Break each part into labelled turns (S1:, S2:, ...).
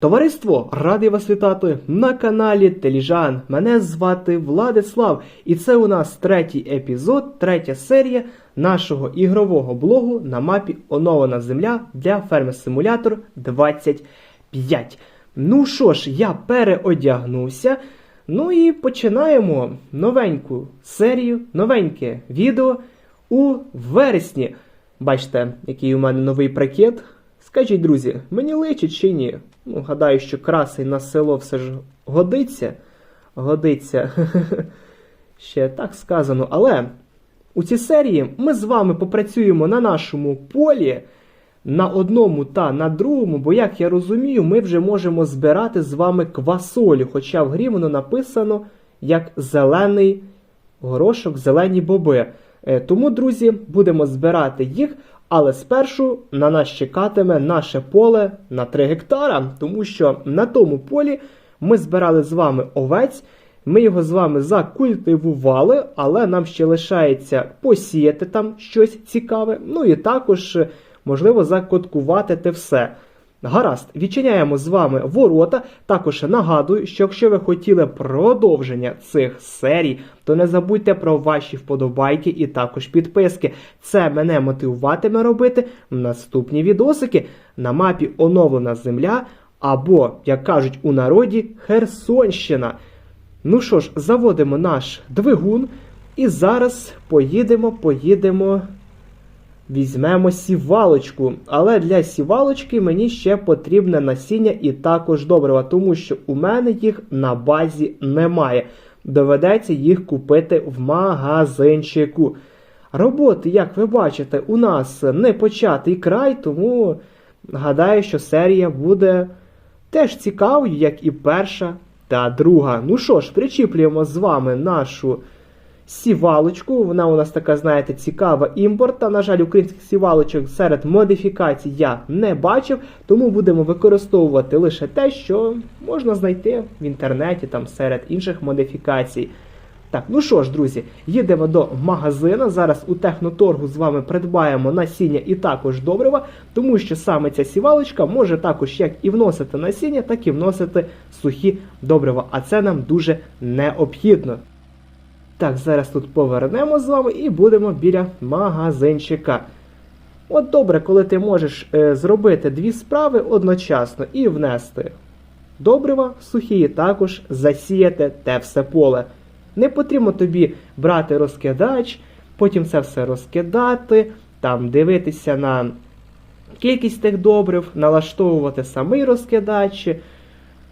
S1: Товариство, радий вас вітати на каналі Теліжан. Мене звати Владислав, і це у нас третій епізод, третя серія нашого ігрового блогу на мапі Оновлена Земля для ферми Симулятор 25. Ну що ж, я переодягнувся. Ну і починаємо новеньку серію, новеньке відео у вересні. Бачите, який у мене новий прикид. Скажіть, друзі, мені личить чи ні? Ну, гадаю, що красий на село все ж годиться. Годиться. Ще так сказано. Але у цій серії ми з вами попрацюємо на нашому полі на одному та на другому, бо, як я розумію, ми вже можемо збирати з вами квасолю, хоча в грі воно написано як зелений горошок, зелені боби. Е, Тому, друзі, будемо збирати їх, але спершу на нас чекатиме наше поле на 3 гектара, тому що на тому полі ми збирали з вами овець. Ми його з вами закультивували, але нам ще лишається посіяти там щось цікаве. Ну і також, можливо, закоткувати те все. Гаразд, відчиняємо з вами ворота. Також нагадую, що якщо ви хотіли продовження цих серій, то не забудьте про ваші вподобайки і також підписки. Це мене мотивуватиме робити наступні відосики на мапі Оновлена Земля або, як кажуть у народі, Херсонщина. Ну що ж, заводимо наш двигун і зараз поїдемо, поїдемо. Візьмемо сівалочку, але для сівалочки мені ще потрібне насіння і також добрива, тому що у мене їх на базі немає. Доведеться їх купити в магазинчику. Роботи, як ви бачите, у нас не початий край, тому гадаю, що серія буде теж цікавою, як і перша та друга. Ну що ж, причіплюємо з вами нашу сівалочку. Вона у нас така, знаєте, цікава імпорта. На жаль, українських сівалочок серед модифікацій я не бачив, тому будемо використовувати лише те, що можна знайти в інтернеті там серед інших модифікацій. Так, ну що ж, друзі, їдемо до магазина. Зараз у техноторгу з вами придбаємо насіння і також добрива, тому що саме ця сівалочка може також як і вносити насіння, так і вносити сухі добрива. А це нам дуже необхідно. Так, зараз тут повернемо з вами і будемо біля магазинчика. От добре, коли ти можеш е, зробити дві справи одночасно і внести добрива сухі, також засіяти те все поле. Не потрібно тобі брати розкидач, потім це все розкидати, там дивитися на кількість тих добрив, налаштовувати самий розкидач.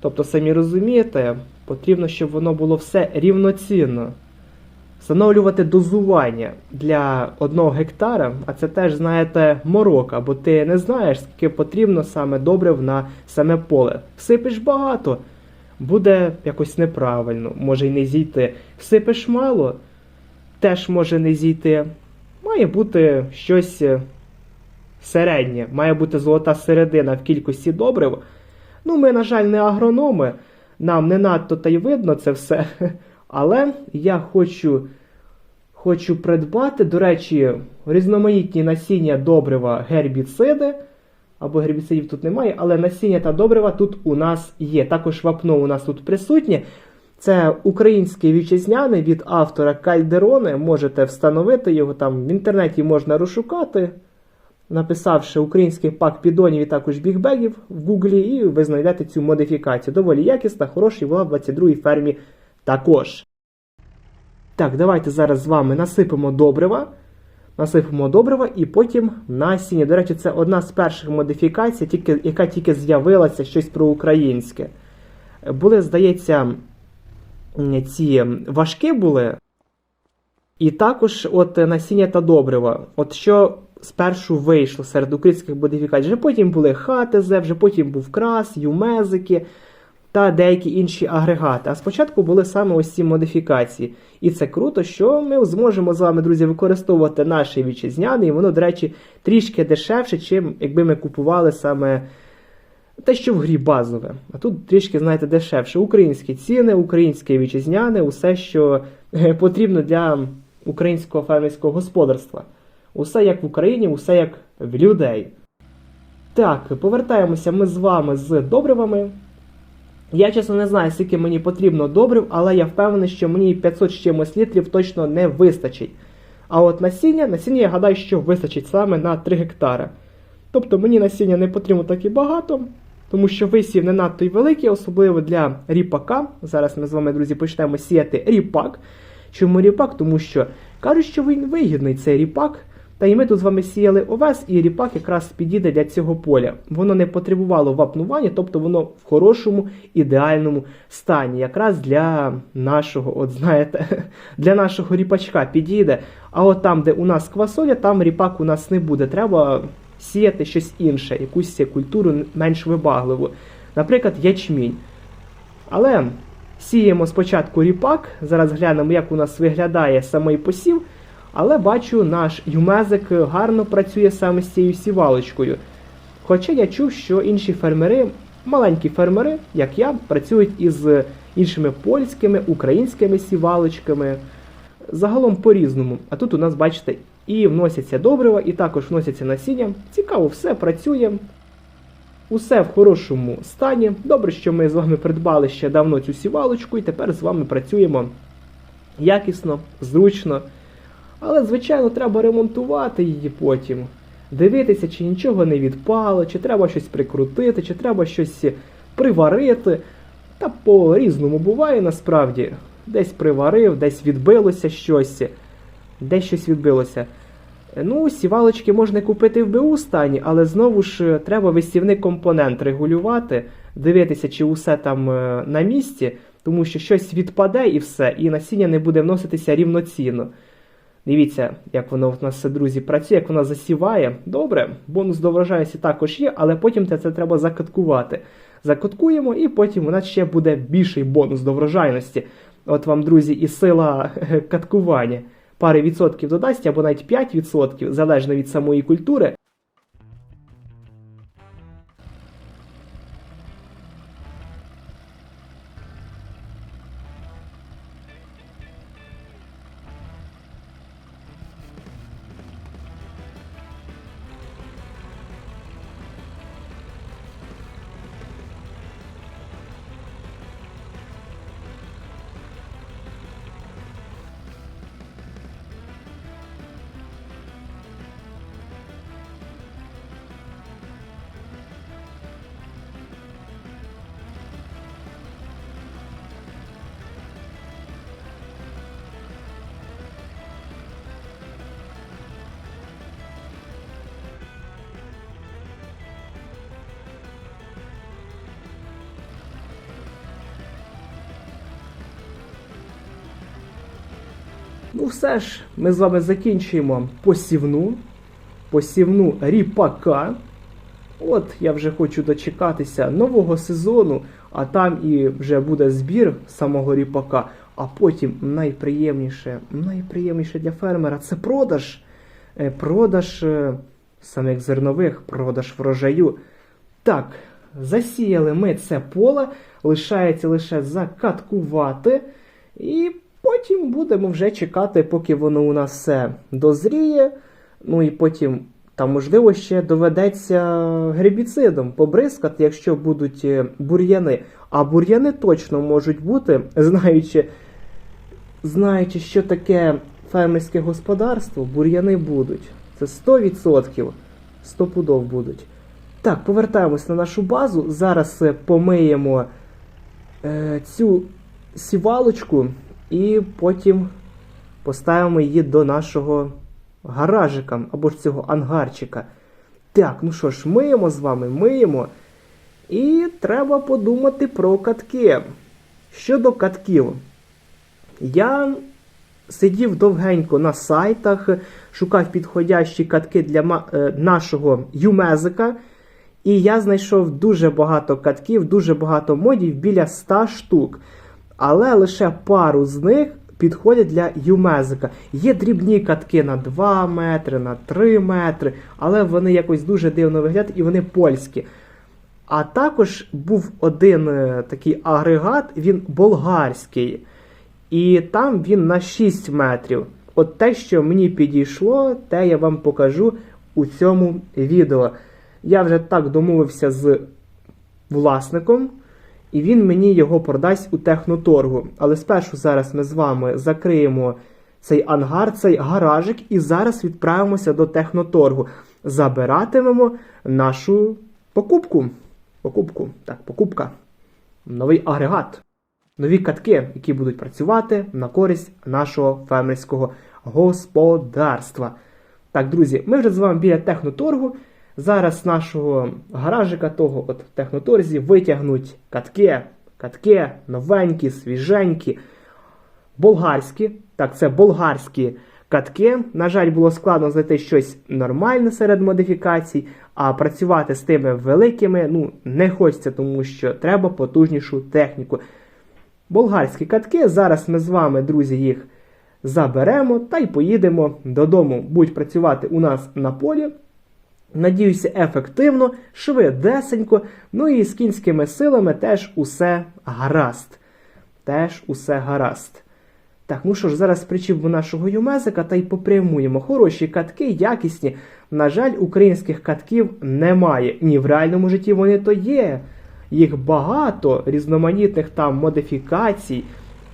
S1: Тобто, самі розумієте, потрібно, щоб воно було все рівноцінно. Встановлювати дозування для одного гектара, а це теж, знаєте, морока, бо ти не знаєш, скільки потрібно саме добрив на саме поле. Всипиш багато, буде якось неправильно, може й не зійти. Всипиш мало, теж може не зійти. Має бути щось е, середнє, має бути золота середина в кількості добрив. Ну, ми, на жаль, не агрономи, нам не надто та й видно це все. Але я хочу, хочу придбати, до речі, різноманітні насіння добрива гербіциди. Або гербіцидів тут немає, але насіння та добрива тут у нас є. Також вапно у нас тут присутнє. Це український вітчизняний від автора Кальдерони. Можете встановити його там в інтернеті можна розшукати, написавши український пак підонів і також бігбегів в Гуглі, і ви знайдете цю модифікацію. Доволі якісна, хороша, була в 22-й фермі також. Так, давайте зараз з вами насипемо добрива. Насипемо добрива і потім насіння. До речі, це одна з перших модифікацій, тільки, яка тільки з'явилася щось про українське. Були, здається, ці важкі були. І також от насіння та добрива. От що спершу вийшло серед українських модифікацій. Вже потім були ХТЗ, вже потім був крас, юмезики та деякі інші агрегати. А спочатку були саме ось ці модифікації. І це круто, що ми зможемо з вами, друзі, використовувати наші вітчизняний, і воно, до речі, трішки дешевше, чим якби ми купували саме те, що в грі базове. А тут трішки, знаєте, дешевше. Українські ціни, українське вітчизняне, усе, що е, потрібно для українського фермерського господарства. Усе як в Україні, усе як в людей. Так, повертаємося ми з вами з добривами. Я чесно не знаю, скільки мені потрібно добрив, але я впевнений, що мені 500 з чимось літрів точно не вистачить. А от насіння, насіння я гадаю, що вистачить саме на 3 гектари. Тобто мені насіння не потрібно так і багато, тому що висів не надто й великий, особливо для ріпака. Зараз ми з вами, друзі, почнемо сіяти ріпак. Чому ріпак? Тому що кажуть, що він вигідний цей ріпак. Та і ми тут з вами сіяли овес, і ріпак якраз підійде для цього поля. Воно не потребувало вапнування, тобто воно в хорошому ідеальному стані. Якраз для нашого, от знаєте, для нашого ріпачка підійде. А от там, де у нас квасоля, там ріпак у нас не буде. Треба сіяти щось інше, якусь культуру менш вибагливу. Наприклад, ячмінь. Але сіємо спочатку ріпак. Зараз глянемо, як у нас виглядає самий посів. Але бачу, наш юмезик гарно працює саме з цією сівалочкою. Хоча я чув, що інші фермери, маленькі фермери, як я, працюють із іншими польськими, українськими сівалочками. Загалом по-різному. А тут у нас, бачите, і вносяться добрива, і також вносяться насіння. Цікаво, все працює. Усе в хорошому стані. Добре, що ми з вами придбали ще давно цю сівалочку, і тепер з вами працюємо якісно, зручно. Але, звичайно, треба ремонтувати її потім. Дивитися, чи нічого не відпало, чи треба щось прикрутити, чи треба щось приварити. Та по-різному буває насправді. Десь приварив, десь відбилося щось, десь щось відбилося. Ну, сівалочки можна купити в БУ стані, але знову ж треба висівний компонент регулювати, дивитися, чи усе там е, на місці, тому що щось відпаде і все, і насіння не буде вноситися рівноцінно. Дивіться, як воно в нас, друзі, працює, як вона засіває. Добре, бонус до врожайності також є, але потім це треба закаткувати. Закаткуємо, і потім у нас ще буде більший бонус до врожайності. От вам, друзі, і сила каткування. Пари відсотків додасть, або навіть 5%, залежно від самої культури. Ну все ж, ми з вами закінчуємо посівну, посівну ріпака. От я вже хочу дочекатися нового сезону, а там і вже буде збір самого ріпака. А потім найприємніше, найприємніше для фермера це продаж. Е, Продаж е, самих зернових, продаж врожаю. Так, засіяли ми це поле, лишається лише закаткувати. І потім будемо вже чекати, поки воно у нас все дозріє. Ну і потім, там, можливо, ще доведеться гербіцидом побризкати, якщо будуть е, бур'яни. А бур'яни точно можуть бути, знаючи, знаючи, що таке фермерське господарство, бур'яни будуть. Це 100%. 100 пудов будуть. Так, повертаємось на нашу базу. Зараз е, помиємо е, цю сівалочку і потім поставимо її до нашого гаражика або ж цього ангарчика. Так, ну що ж, миємо з вами, миємо. І треба подумати про катки. Щодо катків, я сидів довгенько на сайтах, шукав підходящі катки для е, нашого юмезика. І я знайшов дуже багато катків, дуже багато модів, біля 100 штук. Але лише пару з них підходять для юмезика. Є дрібні катки на 2 метри, на 3 метри, але вони якось дуже дивно виглядають і вони польські. А також був один е, такий агрегат, він болгарський. І там він на 6 метрів. От те, що мені підійшло, те я вам покажу у цьому відео. Я вже так домовився з власником, і він мені його продасть у техноторгу. Але спершу зараз ми з вами закриємо цей ангар, цей гаражик, і зараз відправимося до техноторгу. Забиратимемо нашу покупку. Покупку, так, покупка. Новий агрегат. Нові катки, які будуть працювати на користь нашого фермерського господарства. Так, друзі, ми вже з вами біля техноторгу. Зараз з нашого гаражика того от техноторзі витягнуть катки, катки новенькі, свіженькі, болгарські. Так, це болгарські катки. На жаль, було складно знайти щось нормальне серед модифікацій, а працювати з тими великими ну, не хочеться, тому що треба потужнішу техніку. Болгарські катки. Зараз ми з вами, друзі, їх заберемо та й поїдемо додому. Будуть працювати у нас на полі. Надіюся, ефективно, швидесенько. Ну і з кінськими силами теж усе гаразд. Теж усе гаразд. Так, ну що ж, зараз причіпимо нашого юмезика та й попрямуємо. Хороші катки, якісні. На жаль, українських катків немає. Ні, в реальному житті вони то є. Їх багато, різноманітних там модифікацій,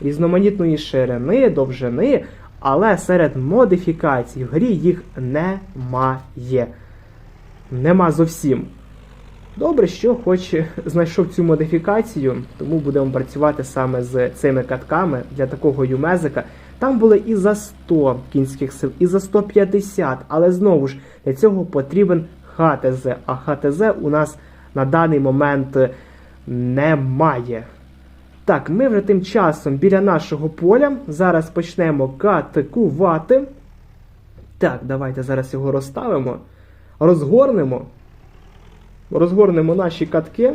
S1: різноманітної ширини, довжини, але серед модифікацій в грі їх немає. Нема зовсім. Добре, що хоч знайшов цю модифікацію, тому будемо працювати саме з цими катками для такого юмезика. Там були і за 100 кінських сил, і за 150, але знову ж для цього потрібен ХТЗ, а ХТЗ у нас на даний момент немає. Так, ми вже тим часом біля нашого поля. Зараз почнемо катикувати. Так, давайте зараз його розставимо. Розгорнемо. Розгорнемо наші катки.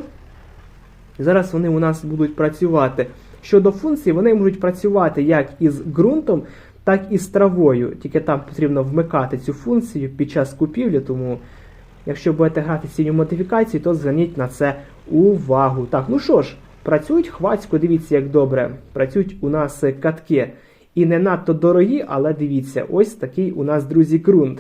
S1: І зараз вони у нас будуть працювати. Щодо функцій, вони можуть працювати як із ґрунтом, так і з травою. Тільки там потрібно вмикати цю функцію під час купівлі, тому якщо будете грати ці модифікації, то зверніть на це увагу. Так, ну що ж, працюють хвацько, дивіться, як добре. Працюють у нас катки. І не надто дорогі, але дивіться, ось такий у нас, друзі, ґрунт.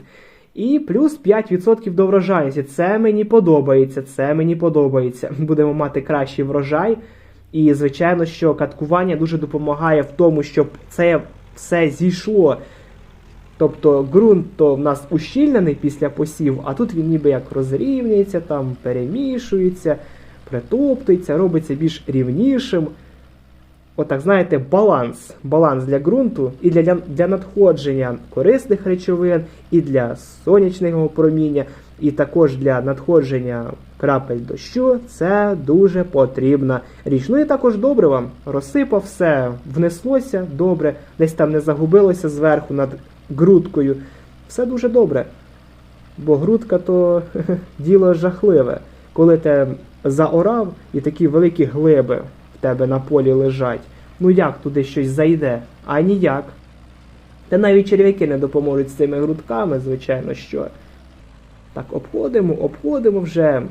S1: І плюс 5% до врожайності. Це мені подобається, це мені подобається. Будемо мати кращий врожай. І, звичайно, що каткування дуже допомагає в тому, щоб це все зійшло. Тобто ґрунт то в нас ущільнений після посів, а тут він ніби як розрівнюється, там перемішується, притоптується, робиться більш рівнішим. Отак, знаєте, баланс. Баланс для ґрунту і для, для надходження корисних речовин, і для сонячного проміння, і також для надходження крапель дощу. Це дуже потрібна річ. Ну і також добре вам. Розсипав все, внеслося добре, десь там не загубилося зверху над грудкою. Все дуже добре. Бо грудка то діло жахливе. Коли ти заорав і такі великі глиби тебе на полі лежать. Ну як туди щось зайде? А ніяк. Та навіть черв'яки не допоможуть з цими грудками, звичайно що. Так, обходимо, обходимо вже.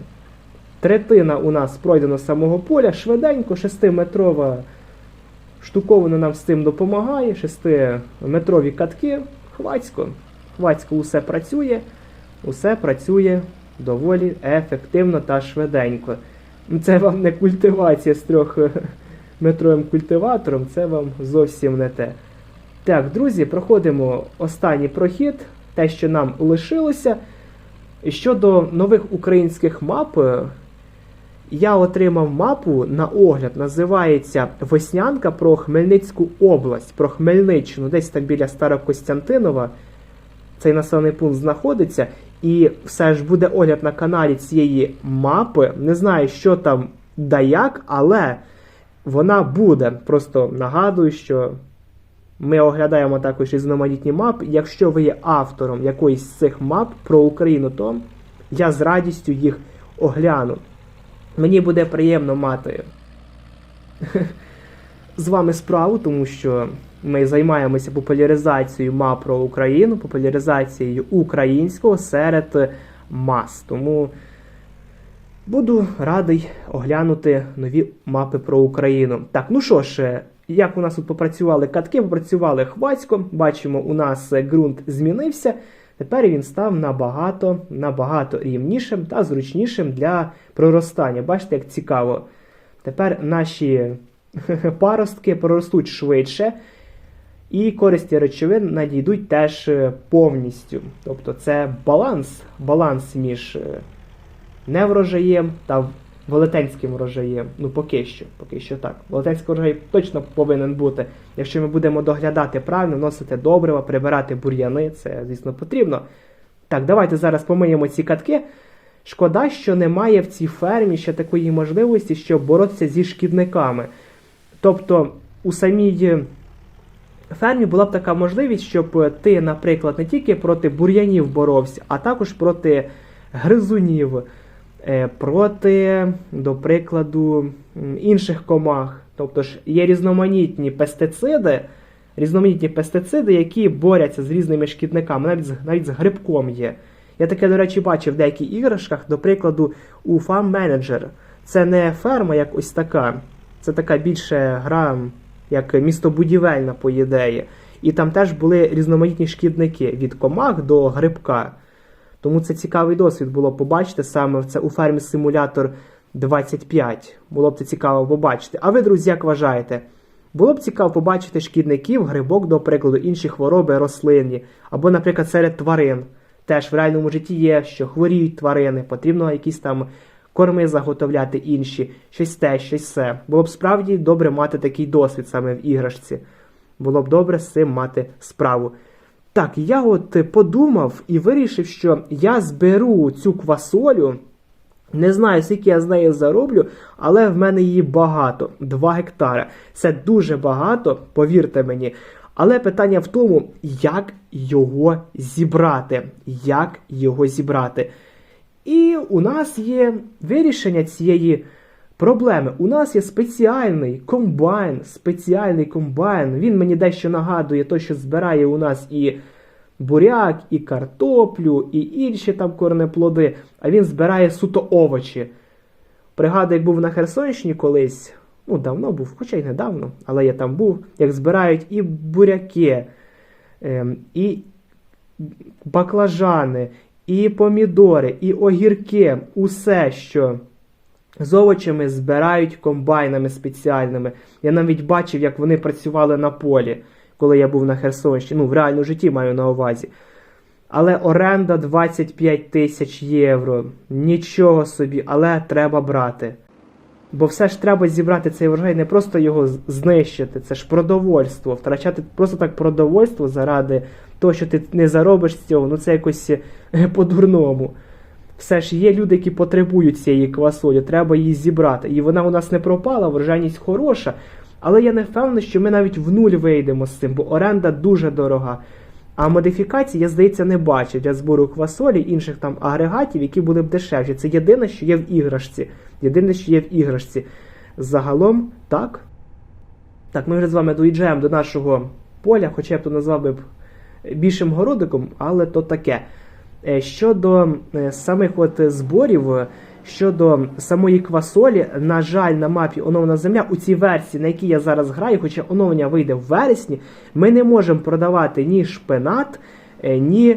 S1: Третина у нас пройдено з самого поля. Швиденько, 6-метрова штуковина нам з цим допомагає. 6-метрові катки. Хвацько. Хвацько усе працює. Усе працює доволі ефективно та швиденько. Це вам не культивація з трьохметровим культиватором, це вам зовсім не те. Так, друзі, проходимо останній прохід, те, що нам лишилося. Щодо нових українських мап, я отримав мапу на огляд, називається Веснянка про Хмельницьку область, про Хмельниччину, десь там біля Старокостянтинова. Цей населений пункт знаходиться. І все ж буде огляд на каналі цієї мапи. Не знаю, що там да як, але вона буде. Просто нагадую, що ми оглядаємо також різноманітні мапи. Якщо ви є автором якоїсь з цих мап про Україну, то я з радістю їх огляну. Мені буде приємно мати з вами справу, тому що ми займаємося популяризацією мап про Україну, популяризацією українського серед мас. Тому буду радий оглянути нові мапи про Україну. Так, ну що ж, як у нас тут попрацювали катки, попрацювали хвацько. Бачимо, у нас ґрунт змінився. Тепер він став набагато, набагато рівнішим та зручнішим для проростання. Бачите, як цікаво. Тепер наші паростки проростуть швидше, і користі речовин надійдуть теж е, повністю. Тобто це баланс, баланс між е, неврожаєм та велетенським врожаєм. Ну, поки що, поки що так. Велетенський врожай точно повинен бути. Якщо ми будемо доглядати правильно, вносити добрива, прибирати бур'яни, це, звісно, потрібно. Так, давайте зараз помиємо ці катки. Шкода, що немає в цій фермі ще такої можливості, щоб боротися зі шкідниками. Тобто, у самій фермі була б така можливість, щоб ти, наприклад, не тільки проти бур'янів боровся, а також проти гризунів, е, проти, до прикладу, інших комах. Тобто ж є різноманітні пестициди, різноманітні пестициди, які борються з різними шкідниками, навіть з, навіть з грибком є. Я таке, до речі, бачив в деяких іграшках, до прикладу, у Farm Manager. Це не ферма, як ось така. Це така більше гра, як містобудівельна, по ідеї. І там теж були різноманітні шкідники від комах до грибка. Тому це цікавий досвід було побачити саме це у фермі Симулятор 25. Було б це цікаво побачити. А ви, друзі, як вважаєте? Було б цікаво побачити шкідників, грибок, до прикладу, інші хвороби рослинні, або, наприклад, серед тварин. Теж в реальному житті є, що хворіють тварини, потрібно якісь там корми заготовляти інші, щось те, щось все. Було б справді добре мати такий досвід саме в іграшці. Було б добре з цим мати справу. Так, я от подумав і вирішив, що я зберу цю квасолю. Не знаю, скільки я з неї зароблю, але в мене її багато 2 гектари. Це дуже багато, повірте мені. Але питання в тому, як його зібрати. Як його зібрати. І у нас є вирішення цієї проблеми. У нас є спеціальний комбайн, спеціальний комбайн. Він мені дещо нагадує те, що збирає у нас і буряк, і картоплю, і інші там корнеплоди, а він збирає суто овочі. Пригадую, як був на Херсонщині колись, ну давно був, хоча й недавно, але я там був, як збирають і буряки, ем, і баклажани, і помідори, і огірки, усе, що з овочами збирають комбайнами спеціальними. Я навіть бачив, як вони працювали на полі, коли я був на Херсонщині. Ну, в реальному житті маю на увазі. Але оренда 25 тисяч євро. Нічого собі, але треба брати. Бо все ж треба зібрати цей врожай, не просто його знищити, це ж продовольство. Втрачати просто так продовольство заради того, що ти не заробиш з цього, ну це якось е, по-дурному. Все ж є люди, які потребують цієї квасолі, треба її зібрати. І вона у нас не пропала, врожайність хороша. Але я не впевнений, що ми навіть в нуль вийдемо з цим, бо оренда дуже дорога. А модифікацій, я здається, не бачу для збору квасолі інших там агрегатів, які були б дешевші. Це єдине, що є в іграшці. Єдине, що є в іграшці. Загалом, так. Так, ми вже з вами доїжджаємо до нашого поля, хоча я б то назвав би більшим городиком, але то таке. Е, Щодо е, самих от зборів, щодо самої квасолі, на жаль, на мапі оновлена земля у цій версії, на якій я зараз граю, хоча оновлення вийде в вересні, ми не можемо продавати ні шпинат, е, ні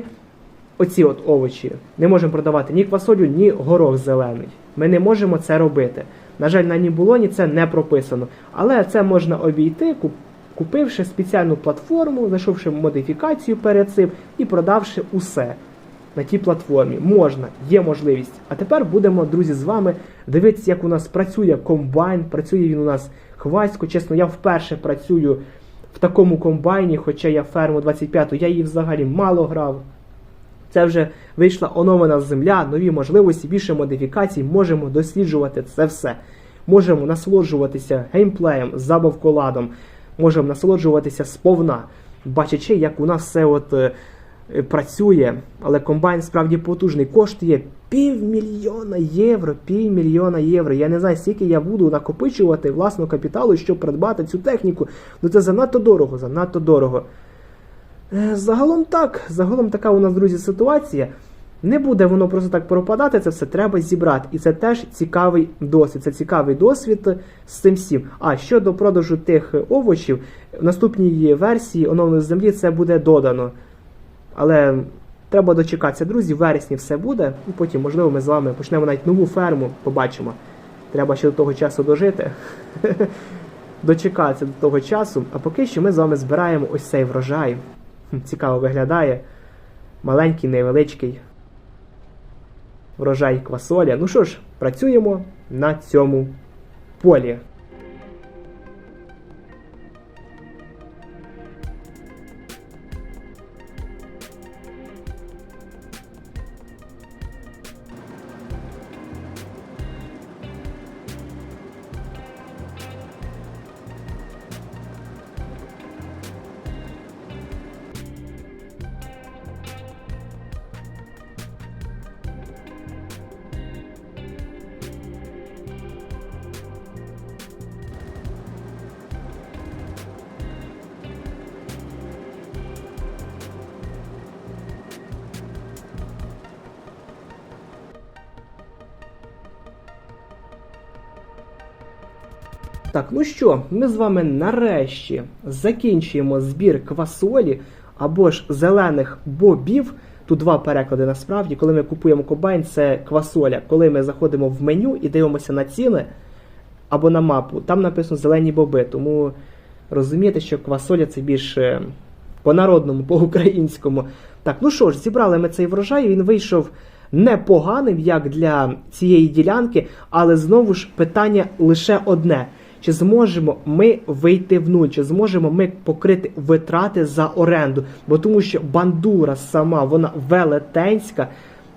S1: оці от овочі. Не можемо продавати ні квасолю, ні горох зелений. Ми не можемо це робити. На жаль, на Нібулоні це не прописано. Але це можна обійти, купивши спеціальну платформу, знайшовши модифікацію перед цим і продавши усе на тій платформі. Можна, є можливість. А тепер будемо, друзі, з вами дивитися, як у нас працює комбайн. Працює він у нас хвасько. Чесно, я вперше працюю в такому комбайні, хоча я ферму 25-ту, я її взагалі мало грав. Це вже вийшла оновлена земля, нові можливості, більше модифікацій. Можемо досліджувати це все. Можемо насолоджуватися геймплеєм, забавколадом, можемо насолоджуватися сповна, бачачи, як у нас все от е, працює. Але комбайн справді потужний, коштує півмільйона євро. Півмільйона євро. Я не знаю, скільки я буду накопичувати власного капіталу, щоб придбати цю техніку. Ну це занадто дорого, занадто дорого. Е, Загалом так, загалом така у нас, друзі, ситуація. Не буде воно просто так пропадати, це все треба зібрати. І це теж цікавий досвід. Це цікавий досвід з цим всім. А щодо продажу тих овочів, в наступній версії оновленої землі це буде додано. Але Треба дочекатися, друзі, в вересні все буде, і потім, можливо, ми з вами почнемо навіть нову ферму, побачимо. Треба ще до того часу дожити. Дочекатися до того часу. А поки що ми з вами збираємо ось цей врожай. Цікаво виглядає. Маленький, невеличкий. Врожай квасоля. Ну що ж, працюємо на цьому полі. Так, ну що, ми з вами нарешті закінчуємо збір квасолі або ж зелених бобів. Тут два переклади насправді. Коли ми купуємо комбайн, це квасоля. Коли ми заходимо в меню і дивимося на ціни або на мапу, там написано зелені боби. Тому розумієте, що квасоля це більше по-народному, по-українському. Так, ну що ж, зібрали ми цей врожай, він вийшов непоганим, як для цієї ділянки, але знову ж питання лише одне. Чи зможемо ми вийти в нуль, чи зможемо ми покрити витрати за оренду? Бо тому що бандура сама, вона велетенська,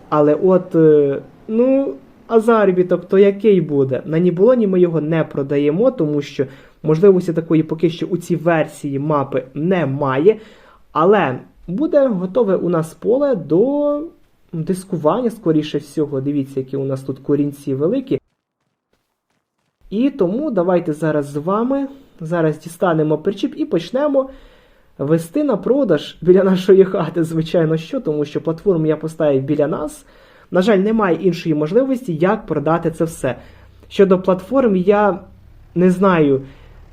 S1: але от, е, ну, а заробіток то який буде? На Ніболоні ми його не продаємо, тому що можливості такої поки що у цій версії мапи немає. Але буде готове у нас поле до дискування, скоріше всього. Дивіться, які у нас тут корінці великі. І тому давайте зараз з вами зараз дістанемо причіп і почнемо вести на продаж біля нашої хати, звичайно, що, тому що платформу я поставив біля нас. На жаль, немає іншої можливості, як продати це все. Щодо платформ, я не знаю.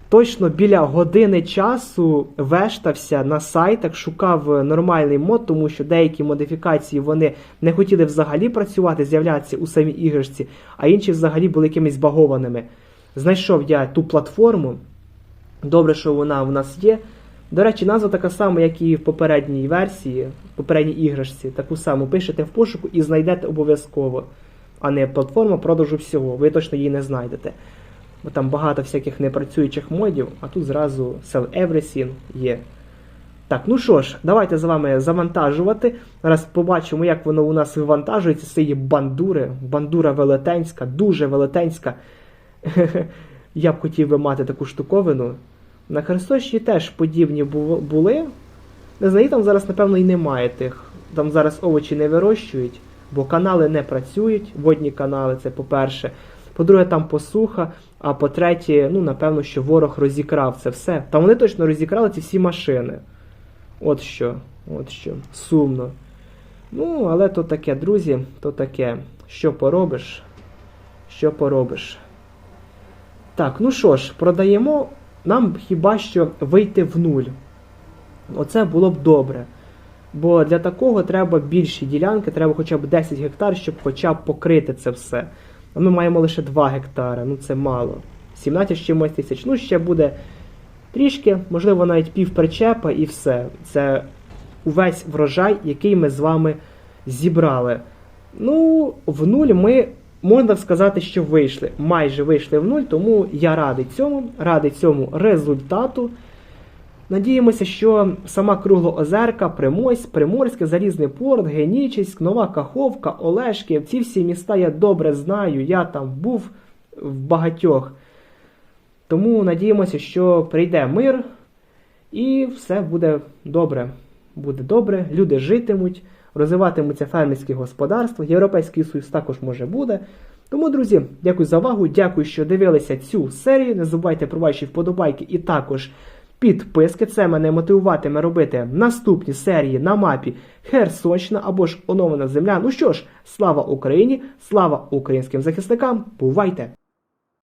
S1: Точно біля години часу вештався на сайтах, шукав нормальний мод, тому що деякі модифікації вони не хотіли взагалі працювати, з'являтися у самій іграшці, а інші взагалі були якимись багованими. Знайшов я ту платформу. Добре, що вона в нас є. До речі, назва така сама, як і в попередній версії, в попередній іграшці. Таку саму пишете в пошуку і знайдете обов'язково, а не платформа продажу всього. Ви точно її не знайдете. Бо там багато всяких непрацюючих модів, а тут зразу Sell Everything є. Так, ну що ж, давайте з вами завантажувати. Зараз побачимо, як воно у нас вивантажується з цієї бандури. Бандура велетенська, дуже велетенська. Я б хотів би мати таку штуковину. На Херсонщині теж подібні були. Не знаю, там зараз, напевно, і немає тих. Там зараз овочі не вирощують, бо канали не працюють, водні канали, це по-перше. По-друге, там посуха, а по-третє, ну, напевно, що ворог розікрав це все. Там вони точно розікрали ці всі машини. От що, от що. Сумно. Ну, але то таке, друзі, то таке. Що поробиш? Що поробиш? Так, ну що ж, продаємо. Нам хіба що вийти в нуль. Оце було б добре. Бо для такого треба більші ділянки, треба хоча б 10 гектар, щоб хоча б покрити це все. А ми маємо лише 2 гектари, ну це мало. 17 чимось тисяч. Ну, ще буде трішки, можливо, навіть пів причепа і все. Це увесь врожай, який ми з вами зібрали. Ну, в нуль ми, можна сказати, що вийшли. Майже вийшли в нуль, тому я радий цьому, радий цьому результату. Надіємося, що сама Круглоозерка, Примось, Приморське, Залізний порт, Генічеськ, Нова Каховка, Олешків, ці всі міста я добре знаю, я там був в багатьох. Тому надіємося, що прийде мир і все буде добре. Буде добре, люди житимуть, розвиватимуться фермерські господарства, Європейський Союз також може буде. Тому, друзі, дякую за увагу, дякую, що дивилися цю серію. Не забувайте про ваші вподобайки і також підписки. Це мене мотивуватиме робити наступні серії на мапі Херсонщина або ж оновлена земля. Ну що ж, слава Україні, слава українським захисникам, бувайте!